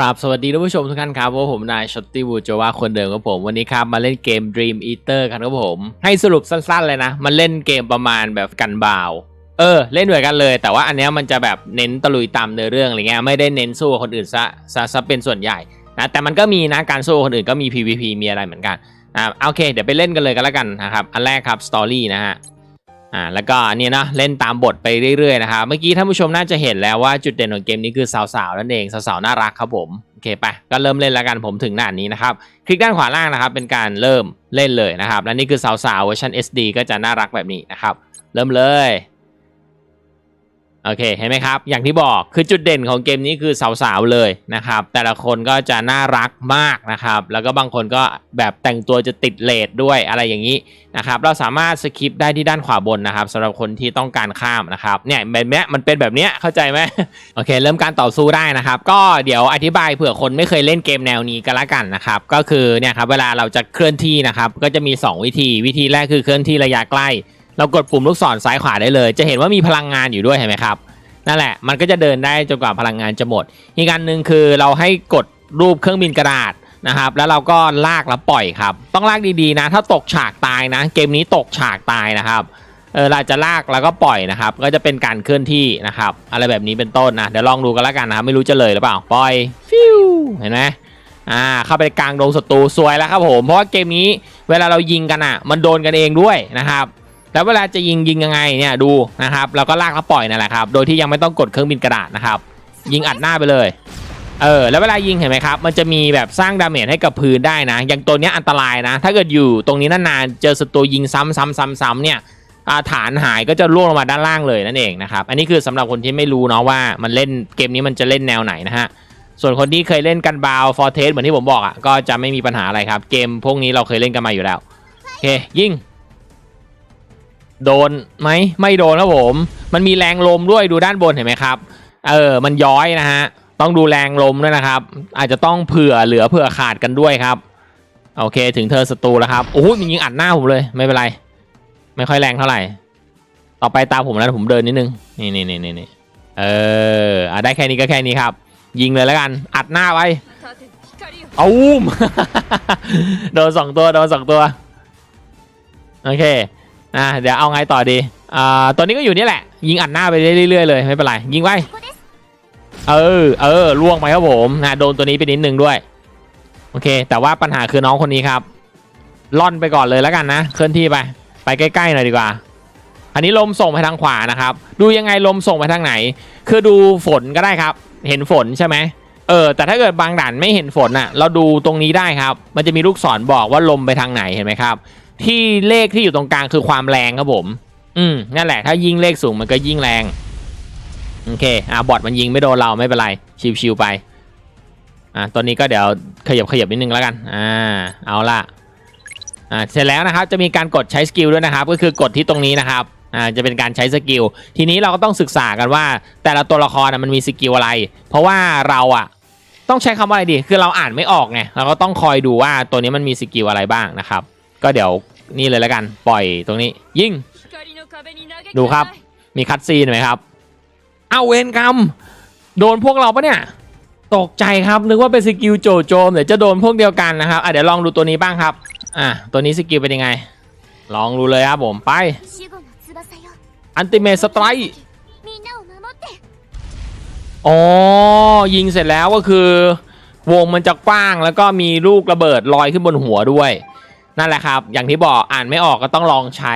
ราบสวัสดีท่านผู้ชมทุกท่านครับว่าผมนายชอตตี้บูโจวาคนเดิมครับผมวันนี้ครับมาเล่นเกม Dream Eater กันครับผม ให้สรุปสั้นๆเลยนะ มันเล่นเกมประมาณแบบกันบาว เออ เล่นเหมือนกันเลย แต่ว่าอันเนี้ยมันจะแบบเน้นตะลุยตามเนื้อเรื่องอะไรเงี้ยไม่ได้เน้นสู้คนอื่นซะซะซะเป็นส่วนใหญ่นะแต่มันก็มีนะการสู้คนอื่นก็มี PVP มีอะไรเหมือนกันอ่าโอเค เดี๋ยวไปเล่นกันเลยกันแล้วกันนะครับอันแรกครับสตอรี่นะฮะ อ่าแล้วก็อันนี้นะเล่นตามบทไปเรื่อยๆนะครับเมื่อกี้ท่านผู้ชมน่าจะเห็นแล้วว่าจุดเด่นของเกมนี้คือสาวๆนั่นเองสาวๆน่ารักครับผมโอเคไปก็เริ่มเล่นแล้วกันผมถึงหน้านี้นะครับคลิกด้านขวาล่างนะครับเป็นการเริ่มเล่นเลยนะครับและนี่คือสาวๆเวอร์ชัน SD ก็จะน่ารักแบบนี้นะครับเริ่มเลย โอเคเห็นไหมครับ อย่างที่บอกคือจุดเด่นของเกมนี้คือสาวๆเลยนะครับ แต่ละคนก็จะน่ารักมากนะครับ แล้วก็บางคนก็แบบแต่งตัวจะติดเลดด้วยอะไรอย่างนี้นะครับ เราสามารถสคิปได้ที่ด้านขวาบนนะครับสำหรับคนที่ต้องการข้ามนะครับเนี่ยแบบนี้มันเป็นแบบเนี้ยเข้าใจไหมโอเค เริ่มการต่อสู้ได้นะครับ ก็เดี๋ยวอธิบายเผื่อคนไม่เคยเล่นเกมแนวนี้กันละกันนะครับ ก็คือเนี่ยครับเวลาเราจะเคลื่อนที่นะครับก็จะมี 2 วิธี วิธีแรกคือเคลื่อนที่ระยะใกล้ เรากดปุ่มลูกศรซ้ายขวาได้เลย จะเห็นว่ามีพลังงานอยู่ด้วยเห็นไหมครับ นั่นแหละ มันก็จะเดินได้จนกว่าพลังงานจะหมด อีกอันหนึ่งคือเราให้กดรูปเครื่องบินกระดาษนะครับ แล้วเราก็ลากแล้วปล่อยครับ ต้องลากดีๆนะ ถ้าตกฉากตายนะ เกมนี้ตกฉากตายนะครับ เออเราจะลากแล้วก็ปล่อยนะครับ ก็จะเป็นการเคลื่อนที่นะครับ อะไรแบบนี้เป็นต้นนะ เดี๋ยวลองดูกันแล้วกันนะครับ ไม่รู้จะเลยหรือเปล่า ปล่อย ฟิว เห็นไหมอ่า เข้าไปกลางดงศัตรูสวยแล้วครับผม เพราะว่าเกมนี้เวลาเรายิงกันอะ มันโดนกันเองด้วยนะครับ แล้วเวลาจะยิงยิงยังไงเนี่ยดูนะครับเราก็ลากแล้วปล่อยนั่นแหละครับโดยที่ยังไม่ต้องกดเครื่องบินกระดาษนะครับ ยิงอัดหน้าไปเลยเออแล้วเวลายิงเห็นไหมครับ มันจะมีแบบสร้างดาเมจให้กับพื้นได้นะ อย่างตัวนี้อันตรายนะ ถ้าเกิดอยู่ตรงนี้นานๆเจอศัตรูยิงซ้ำซ้ำซ้ำซ้ำเนี่ยฐานหายก็จะร่วงลงมาด้านล่างเลยนั่นเองนะครับ อันนี้คือสำหรับคนที่ไม่รู้เนาะว่ามันเล่นเกมนี้มันจะเล่นแนวไหนนะฮะส่วนคนที่เคยเล่นกันบาวฟอร์เทสเหมือนที่ผมบอกอะก็จะไม่มีปัญหาอะไรครับ เกมพวกนี้เราเคยเล่นกันมาอยู่แล้วโอเคยิง โดนไหมไม่โดนครับผม มันมีแรงลมด้วยดูด้านบนเห็นไหมครับ เออ มันย้อยนะฮะ ต้องดูแรงลมด้วยนะครับ อาจจะต้องเผื่อเหลือเผื่อขาดกันด้วยครับ โอเคถึงเธอศัตรูแล้วครับโอ้โหมันยิงอัดหน้าผมเลยไม่เป็นไร ไม่ค่อยแรงเท่าไหร่ ต่อไปตามผมแล้วผมเดินนิดนึง นี่นี่นี่นี่เอออะได้แค่นี้ก็แค่นี้ครับ ยิงเลยแล้วกัน อัดหน้าไว้เอาอุ้มโดนสองตัวโดนสองตัว โอเค อะเดี๋ยวเอาไงต่อดีอ่าตัวนี้ก็อยู่นี่แหละ ยิงอัดหน้าไปเรื่อยๆเลยไม่เป็นไรยิงไปเออเออล่วงไปครับผมนะโดนตัวนี้ไปนิดนึงด้วยโอเค แต่ว่าปัญหาคือน้องคนนี้ครับล่อนไปก่อนเลยแล้วกันนะเคลื่อนที่ไป ไปใกล้ๆหน่อยดีกว่า อันนี้ลมส่งไปทางขวานะครับ ดูยังไงลมส่งไปทางไหน คือดูฝนก็ได้ครับ เห็นฝนใช่ไหมเออแต่ถ้าเกิดบางด่านไม่เห็นฝนอะ เราดูตรงนี้ได้ครับ มันจะมีลูกศรบอกว่าลมไปทางไหนเห็นไหมครับ ที่เลขที่อยู่ตรงกลางคือความแรงครับผม อืมนั่นแหละถ้ายิ่งเลขสูงมันก็ยิ่งแรง โอเค อ่าบอทมันยิงไม่โดนเราไม่เป็นไร ชิวๆไป อ่าตัวนี้ก็เดี๋ยวขยับขยับนิดนึงแล้วกัน อ่า เอาละอ่าเสร็จแล้วนะครับจะมีการกดใช้สกิลด้วยนะครับ ก็คือกดที่ตรงนี้นะครับอ่าจะเป็นการใช้สกิล ทีนี้เราก็ต้องศึกษากันว่า แต่ละตัวละครนะมันมีสกิลอะไร เพราะว่าเราอะต้องใช้คำว่าอะไรดี คือเราอ่านไม่ออกไงเราก็ต้องคอยดูว่าตัวนี้มันมีสกิลอะไรบ้างนะครับ ก็เดี๋ยวนี่เลยแล้วกันปล่อยตรงนี้ ยิงดูครับ มีคัดซีนไหมครับ เอาเวนกรรม โดนพวกเราปะเนี่ย ตกใจครับนึกว่าเป็นสกิลโจโจมเดี๋ยวจะโดนพวกเดียวกันนะครับอะเดี๋ยวลองดูตัวนี้บ้างครับ อะตัวนี้สกิลเป็นยังไง ลองดูเลยครับผมไปอันติเมสไตร์อ๋อยิงเสร็จแล้วก็คือ วงมันจะกว้างแล้วก็มีลูกระเบิดลอยขึ้นบนหัวด้วย นั่นแหละครับ อย่างที่บอกอ่านไม่ออกก็ต้องลองใช้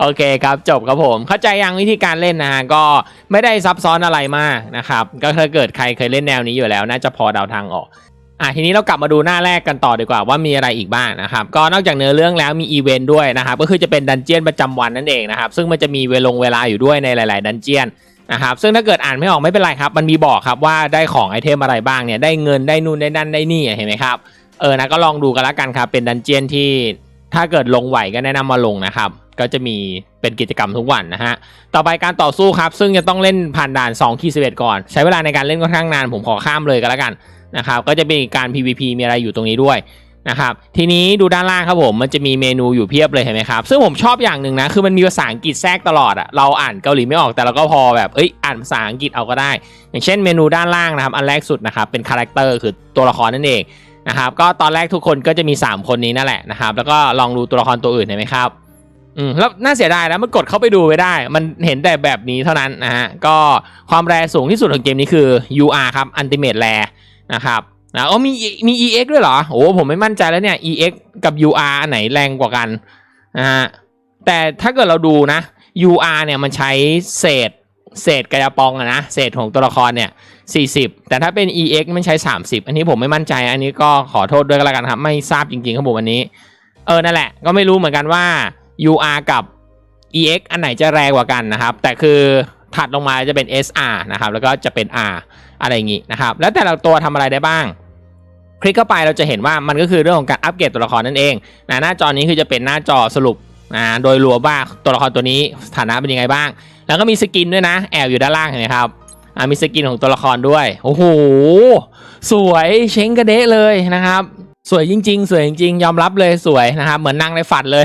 โอเคครับจบครับผม เข้าใจยังวิธีการเล่นนะฮะก็ไม่ได้ซับซ้อนอะไรมากนะครับ ก็ถ้าเกิดใครเคยเล่นแนวนี้อยู่แล้ว น่าจะพอเดาทางออกอะทีนี้เรากลับมาดูหน้าแรกกันต่อดีกว่าว่ามีอะไรอีกบ้างนะครับก็นอกจากเนื้อเรื่องแล้วมีอีเวนต์ด้วยนะครับก็คือจะเป็นดันเจียนประจำวันนั่นเองนะครับซึ่งมันจะมีเวลงเวลาอยู่ด้วยในหลาย ๆ ดันเจียนนะครับซึ่งถ้าเกิดอ่านไม่ออกไม่เป็นไรครับ มันมีบอกครับว่าได้ของไอเทมอะไรบ้างเนี่ยได้เงินได้นู่นได้นั่นได้นี่เห็นไหมครับ เออนะก็ลองดูกันละกันครับ เป็นดันเจียนที่ถ้าเกิดลงไหวก็แนะนำมาลงนะครับ ก็จะมีเป็นกิจกรรมทุกวันนะฮะ ต่อไปการต่อสู้ครับ ซึ่งจะต้องเล่นผ่านด่าน2คีย์11ก่อน ใช้เวลาในการเล่นค่อนข้างนาน ผมขอข้ามเลยกันละกันนะครับ ก็จะมีการ PVP มีอะไรอยู่ตรงนี้ด้วยนะครับ ทีนี้ดูด้านล่างครับผม มันจะมีเมนูอยู่เพียบเลยเห็นไหมครับ ซึ่งผมชอบอย่างหนึ่งนะ คือมันมีภาษาอังกฤษแทรกตลอดอะเราอ่านเกาหลีไม่ออกแต่เราก็พอแบบเอ้ยอ่านภาษาอังกฤษเอาก็ได้ อย่างเช่นเมนูด้านล่างนะครับ อันแรกสุดนะครับ เป็นคาแรคเตอร์คือตัวละครนั่นเอง นะครับก็ตอนแรกทุกคนก็จะมี 3 คนนี้นั่นแหละนะครับแล้วก็ลองดูตัวละครตัวอื่นเห็นไหมครับอืมแล้วน่าเสียดายนะมันกดเข้าไปดูไม่ได้ มันเห็นแต่แบบนี้เท่านั้นนะฮะก็ความแรงสูงที่สุดของเกมนี้คือ UR ครับ Ultimate Rare นะครับนะอ๋อมีมี EX ด้วยเหรอโอ้ผมไม่มั่นใจแล้วเนี่ย EX กับ UR อันไหนแรงกว่ากันนะฮะแต่ถ้าเกิดเราดูนะ UR เนี่ยมันใช้เศษ เศษกระยาปองอะนะเศษของตัวละครเนี่ย 40 แต่ถ้าเป็น EX มันใช้ 30 อันนี้ผมไม่มั่นใจ อันนี้ก็ขอโทษด้วยก็แล้วกันครับ ไม่ทราบจริงๆครับผมอันนี้ เออ นั่นแหละ ก็ไม่รู้เหมือนกันว่า UR กับ EX อันไหนจะแรงกว่ากันนะครับ แต่คือถัดลงมาจะเป็น SR นะครับ แล้วก็จะเป็น R อะไรอย่างงี้นะครับ แล้วแต่ละตัวทำอะไรได้บ้าง คลิกเข้าไปเราจะเห็นว่ามันก็คือเรื่องของการอัปเกรดตัวละครนั่นเองนะหน้าจอนี้คือจะเป็นหน้าจอสรุปนะโดยรวมว่าตัวละครตัวนี้ฐานะเป็นยังไงบ้าง แล้วก็มีสกินด้วยนะ แอบอยู่ด้านล่างเห็นไหมครับอ่ามีสกินของตัวละครด้วย โอ้โห สวยเช้งกระเดะเลยนะครับสวยจริงๆ สวยจริงๆ ยอมรับเลยสวยนะครับ เหมือนนั่งในฝันเลย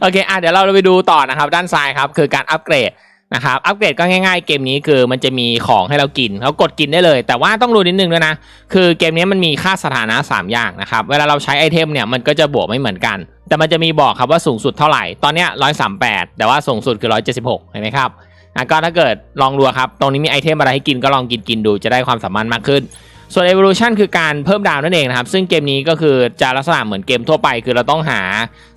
โอเคอะเดี๋ยวเราไปดูต่อนะครับ ด้านซ้ายครับ คือการอัปเกรดนะครับ อัปเกรดก็ง่ายๆ เกมนี้คือมันจะมีของให้เรากินเรากดกินได้เลย แต่ว่าต้องรู้นิดนึงด้วยนะ คือเกมนี้มันมีค่าสถานะ 3 อย่างนะครับ เวลาเราใช้ไอเทมเนี่ยมันก็จะบวกไม่เหมือนกัน แต่มันจะมีบอกครับว่าสูงสุดเท่าไหร่ ตอนเนี้ย138แปดแต่ว่าสูงสุดคือ176เห็นไหมครับ อะก็ถ้าเกิดลองดูครับ ตรงนี้มีไอเทมอะไรให้กินก็ลองกินกินดูจะได้ความสามารถมากขึ้น ส่วน evolution คือการเพิ่มดาวนั่นเองนะครับ ซึ่งเกมนี้ก็คือจะลักษณะเหมือนเกมทั่วไป คือเราต้องหา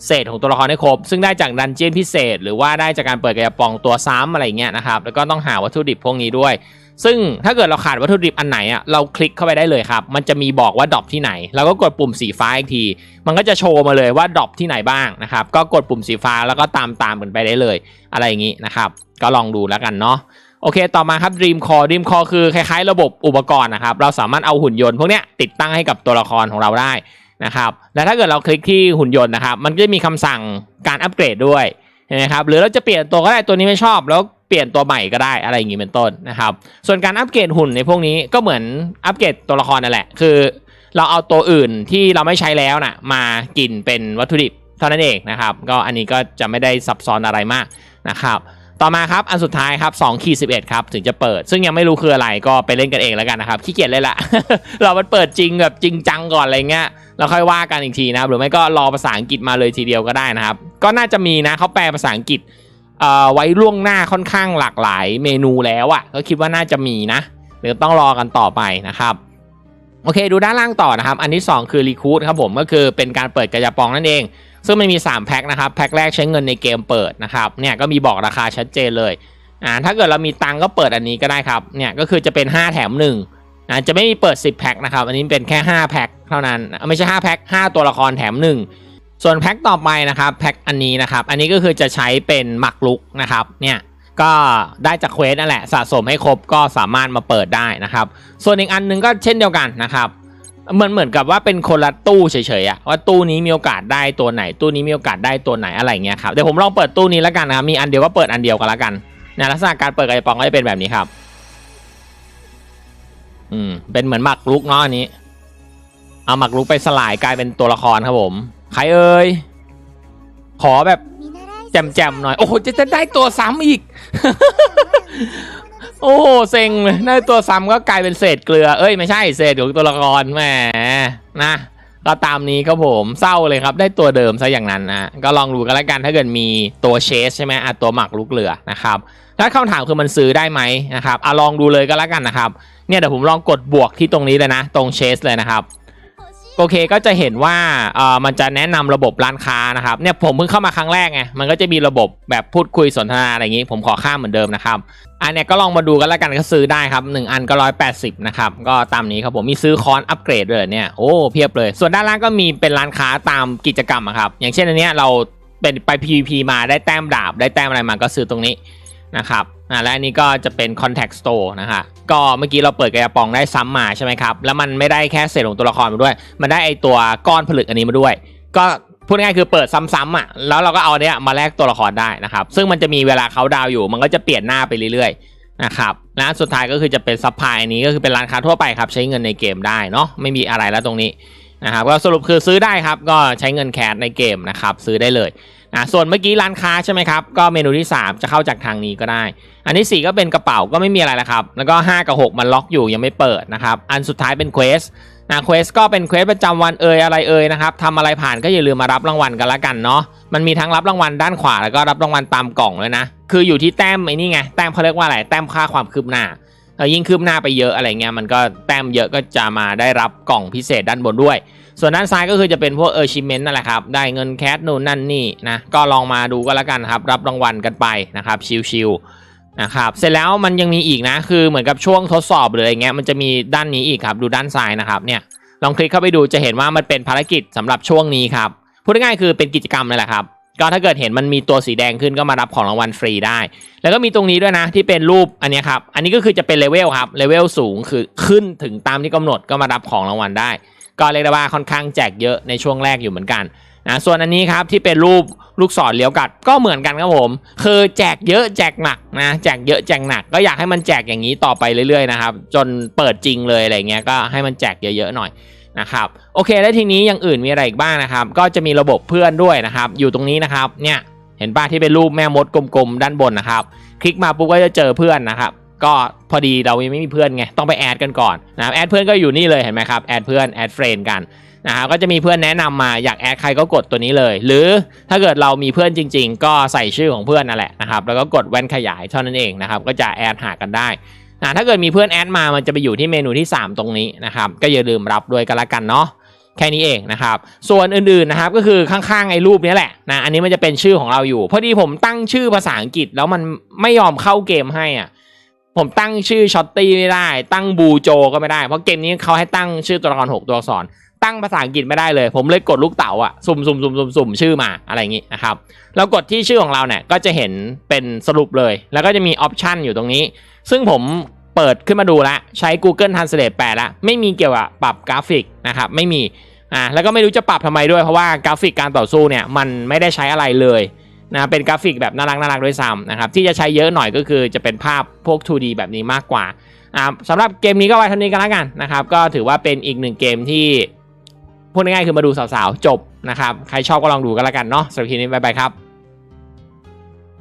เศษของตัวละครให้ครบ ซึ่งได้จากดันเจียนพิเศษ หรือว่าได้จากการเปิดกระปองตัวซ้ำอะไรเงี้ยนะครับ แล้วก็ต้องหาวัตถุดิบพวกนี้ด้วย ซึ่งถ้าเกิดเราขาดวัตถุดิบอันไหนอะเราคลิกเข้าไปได้เลยครับ มันจะมีบอกว่าดรอปที่ไหนแล้วก็กดปุ่มสีฟ้าอีกที มันก็จะโชว์มาเลยว่าดรอปที่ไหนบ้างนะครับ ก็กดปุ่มสีฟ้าแล้วก็ตามตามกันไปได้เลย อะไรอย่างนี้นะครับ ก็ลองดูแล้วกันเนาะ โอเค ต่อมาครับ Dream Core Dream Core คือคล้ายๆ ระบบอุปกรณ์นะครับ เราสามารถเอาหุ่นยนต์พวกเนี้ยติดตั้งให้กับตัวละครของเราได้นะครับ และถ้าเกิดเราคลิกที่หุ่นยนต์นะครับ มันก็จะมีคำสั่งการอัปเกรดด้วย เห็นไหมครับหรือเราจะเปลี่ยนตัวก็ได้ตัวนี้ไม่ชอบแล้วเปลี่ยนตัวใหม่ก็ได้อะไรอย่างนี้เป็นต้นนะครับ ส่วนการอัปเกรดหุ่นในพวกนี้ก็เหมือนอัปเกรดตัวละครนั่นแหละ คือ เราเอาตัวอื่นที่เราไม่ใช้แล้วนะมากินเป็นวัตถุดิบเท่านั้นเองนะครับ ก็อันนี้ก็จะไม่ได้ซับซ้อนอะไรมากนะครับ ต่อมาครับ อันสุดท้ายครับ2ขีด11ครับ ถึงจะเปิด ซึ่งยังไม่รู้คืออะไรก็ไปเล่นกันเองแล้วกันนะครับ ขี้เกียจเลยละ เรามันเปิดจริงแบบจริงจังก่อนอะไรเงี้ยแล้วค่อยว่ากันอีกทีนะครับ หรือไม่ก็รอภาษาอังกฤษมาเลยทีเดียวก็ได้นะครับ ก็น่าจะมีนะเขาแปลภาษาอังกฤษเอ่อไว้ล่วงหน้าค่อนข้างหลากหลายเมนูแล้วอะ่ะ ก็คิดว่าน่าจะมีนะหรือต้องรอกันต่อไปนะครับโอเค ดูด้านล่างต่อนะครับ อันที่ 2 คือรีคูดครับผมก็คือเป็นการเปิดกระยาปองนั่นเอง ซึ่งมันมี 3 แพ็คนะครับ แพ็คแรกใช้เงินในเกมเปิดนะครับ เนี่ยก็มีบอกราคาชัดเจนเลย อ่า ถ้าเกิดเรามีตังก็เปิดอันนี้ก็ได้ครับ เนี่ยก็คือจะเป็น 5 แถม1นะจะไม่มีเปิด 10 แพ็คนะครับ อันนี้เป็นแค่ 5 แพ็คเท่านั้น ไม่ใช่ 5 แพ็ค 5 ตัวละครแถม 1 ส่วนแพ็คต่อไปนะครับ แพ็คอันนี้นะครับ อันนี้ก็คือจะใช้เป็นหมักลุกนะครับ เนี่ยก็ได้จากเควสนั่นแหละสะสมให้ครบก็สามารถมาเปิดได้นะครับ ส่วนอีกอันหนึงก็เช่นเดียวกันนะครับ เหมือนเหมือนกับว่าเป็นคนละตู้เฉยๆอะว่าตู้นี้มีโอกาสได้ตัวไหน ตู้นี้มีโอกาสได้ตัวไหนอะไรเงี้ยครับเดี๋ยวผมลองเปิดตู้นี้แล้วกันนะครับมีอันเดียวก็เปิดอันเดียวกันแล้วกันนะลักษณะการเปิดกระป๋องก็จะเป็นแบบนี้ครับ อืม เป็นเหมือนหมักลุกเนาะอันนี้ เอาหมักลุกไปสลายกลายเป็นตัวละครครับผม ใครเอ่ยขอแบบแจ่มๆหน่อย โอ้โหจะจะได้ตัวซ้ำอีก โอ้โหเซ็งเลยได้ตัวซ้ำก็กลายเป็นเศษเกลือ เอ้ยไม่ใช่เศษของตัวละครแหมนะก็ตามนี้ครับผมเศร้าเลยครับ ได้ตัวเดิมซะอย่างนั้นนะก็ลองดูกันแล้วกันถ้าเกิดมีตัวเชสใช่ไหมอะตัวหมักลูกเรือนะครับถ้าคำถามคือมันซื้อได้ไหมนะครับอะลองดูเลยก็แล้วกันนะครับเนี่ยเดี๋ยวผมลองกดบวกที่ตรงนี้เลยนะ ตรงเชสเลยนะครับ โอเคก็จะเห็นว่าเออมันจะแนะนำระบบร้านค้านะครับเนี่ยผมเพิ่งเข้ามาครั้งแรกไงมันก็จะมีระบบแบบพูดคุยสนทนาอะไรอย่างนี้ ผมขอข้ามเหมือนเดิมนะครับอันเนี้ยก็ลองมาดูกันแล้วกันก็ซื้อได้ครับ 1 อันก็ร้อยแปดสิบนะครับก็ตามนี้ครับผมมีซื้อคอนอัปเกรดด้วยเนี่ยโอ้เพียบเลย ส่วนด้านล่างก็มีเป็นร้านค้าตามกิจกรรมอะครับอย่างเช่นอันเนี้ยเราเป็นไป PVP มาได้แต้มดาบได้แต้มอะไรมาก็ซื้อตรงนี้ นะครับอ่าและอันนี้ก็จะเป็น contact store นะฮะก็เมื่อกี้เราเปิดกระป๋องได้ซ้ำมาใช่ไหมครับ แล้วมันไม่ได้แค่เศษของตัวละครมาด้วย มันได้ไอตัวก้อนผลึกอันนี้มาด้วย ก็พูดง่ายคือเปิดซ้ำๆอะแล้วเราก็เอาเนี้ยมาแลกตัวละครได้นะครับ ซึ่งมันจะมีเวลาเขาดาวอยู่ มันก็จะเปลี่ยนหน้าไปเรื่อยๆนะครับและอันสุดท้ายก็คือจะเป็นซัพพลายอันนี้ก็คือเป็นร้านค้าทั่วไปครับ ใช้เงินในเกมได้เนาะไม่มีอะไรแล้วตรงนี้นะครับก็สรุปคือซื้อได้ครับก็ใช้เงินแคชในเกมนะครับซื้อได้เลย นะส่วนเมื่อกี้ร้านค้าใช่ไหมครับ ก็เมนูที่ 3 จะเข้าจากทางนี้ก็ได้ อันที่ 4 ก็เป็นกระเป๋าก็ไม่มีอะไรแล้วครับ แล้วก็ 5 กับ 6 มันล็อกอยู่ยังไม่เปิดนะครับ อันสุดท้ายเป็นเควสนะเควสก็เป็นเควสประจำวันเอ่ยอะไรเอ่ยนะครับทำอะไรผ่านก็อย่าลืมมารับรางวัลกันละกันเนาะ มันมีทั้งรับรางวัลด้านขวาแล้วก็รับรางวัลตามกล่องเลยนะ คืออยู่ที่แต้มไอ้นี่ไง แต้มเขาเรียกว่าอะไร แต้มค่าความคืบหน้ายิ่งคืบหน้าไปเยอะอะไรเงี้ยมันก็แต้มเยอะก็จะมาได้รับกล่องพิเศษด้านบนด้วย ส่วนด้านซ้ายก็คือจะเป็นพวกเออชิเมนนั่นแหละครับ ได้เงินแคสนู่นนั่นนี่นะก็ลองมาดูก็แล้วกันครับ รับรางวัลกันไปนะครับชิวๆนะครับเสร็จแล้วมันยังมีอีกนะ คือเหมือนกับช่วงทดสอบหรืออะไรเงี้ยมันจะมีด้านนี้อีกครับ ดูด้านซ้ายนะครับเนี่ยลองคลิกเข้าไปดูจะเห็นว่ามันเป็นภารกิจสำหรับช่วงนี้ครับพูดง่ายๆคือเป็นกิจกรรมนั่นแหละครับก็ถ้าเกิดเห็นมันมีตัวสีแดงขึ้นก็มารับของรางวัลฟรีได้ แล้วก็มีตรงนี้ด้วยนะที่เป็นรูปอันนี้ครับ อันนี้ก็คือจะเป็นเลเวลครับ เลเวลสูงคือขึ้นถึงตามที่กำหนดก็มารับของรางวัลได้ ก็เรียกได้ว่าค่อนข้างแจกเยอะในช่วงแรกอยู่เหมือนกันนะส่วนอันนี้ครับที่เป็นรูปลูกศรเลี้ยวกัดก็เหมือนกันครับผม คือแจกเยอะแจกหนักนะแจกเยอะแจกหนัก ก็อยากให้มันแจกอย่างนี้ต่อไปเรื่อยๆนะครับจนเปิดจริงเลยอะไรเงี้ยก็ให้มันแจกเยอะๆหน่อยนะครับโอเคแล้วทีนี้อย่างอื่นมีอะไรอีกบ้างนะครับ ก็จะมีระบบเพื่อนด้วยนะครับ อยู่ตรงนี้นะครับเนี่ยเห็นป้าที่เป็นรูปแม่มดกลมๆด้านบนนะครับ คลิกมาปุ๊บก็จะเจอเพื่อนนะครับ ก็พอดีเรายังไม่มีเพื่อนไงต้องไปแอดกันก่อนนะครับแอดเพื่อนก็อยู่นี่เลยเห็นไหมครับแอดเพื่อนแอดเฟรนกันนะครับก็จะมีเพื่อนแนะนำมาอยากแอดใครก็กดตัวนี้เลย หรือถ้าเกิดเรามีเพื่อนจริง ๆ ก็ใส่ชื่อของเพื่อนนั่นแหละนะครับแล้วก็กดแว่นขยายเท่านั้นเองนะครับก็จะแอดหากันได้นะถ้าเกิดมีเพื่อนแอดมามันจะไปอยู่ที่เมนูที่ 3 ตรงนี้นะครับก็อย่าลืมรับด้วยกันละกันเนาะแค่นี้เองนะครับ ส่วนอื่นๆนะครับก็คือข้างๆไอ้รูปนี้แหละนะอันนี้มันจะเป็นชื่อของเราอยู่ พอดีผมตั้งชื่อภาษาอังกฤษแล้วมันไม่ยอมเข้าเกมให้อะ ผมตั้งชื่อช็อตตี้ไม่ได้ ตั้งบูโจก็ไม่ได้ เพราะเกมนี้เขาให้ตั้งชื่อตัวละครหกตัวอักษร ตั้งภาษาอังกฤษไม่ได้เลย ผมเลยกดลูกเต๋าอะสุ่มสุ่มสุ่มสุ่มสุ่มชื่อมาอะไรอย่างงี้นะครับแล้วกดที่ชื่อของเราเนี่ยก็จะเห็นเป็นสรุปเลย แล้วก็จะมีออปชันอยู่ตรงนี้ ซึ่งผมเปิดขึ้นมาดูแล้วใช้ Google Translate แปลแล้วไม่มีเกี่ยวกับปรับกราฟิกนะครับไม่มีอ่าแล้วก็ไม่รู้จะปรับทำไมด้วยเพราะว่ากราฟิกการต่อสู้เนี่ยมันไม่ได้ใช้อะไรเลย นะเป็นกราฟิกแบบน่ารักน่ารักด้วยซ้ำนะครับที่จะใช้เยอะหน่อยก็คือจะเป็นภาพพวก 2D แบบนี้มากกว่าอ่าสำหรับเกมนี้ก็ไว้เท่านี้กันแล้วกันนะครับก็ถือว่าเป็นอีกหนึ่งเกมที่พูดง่ายๆคือมาดูสาวๆจบนะครับใครชอบก็ลองดูกันแล้วกันเนาะสำหรับคลิปนี้บ๊ายบายครับ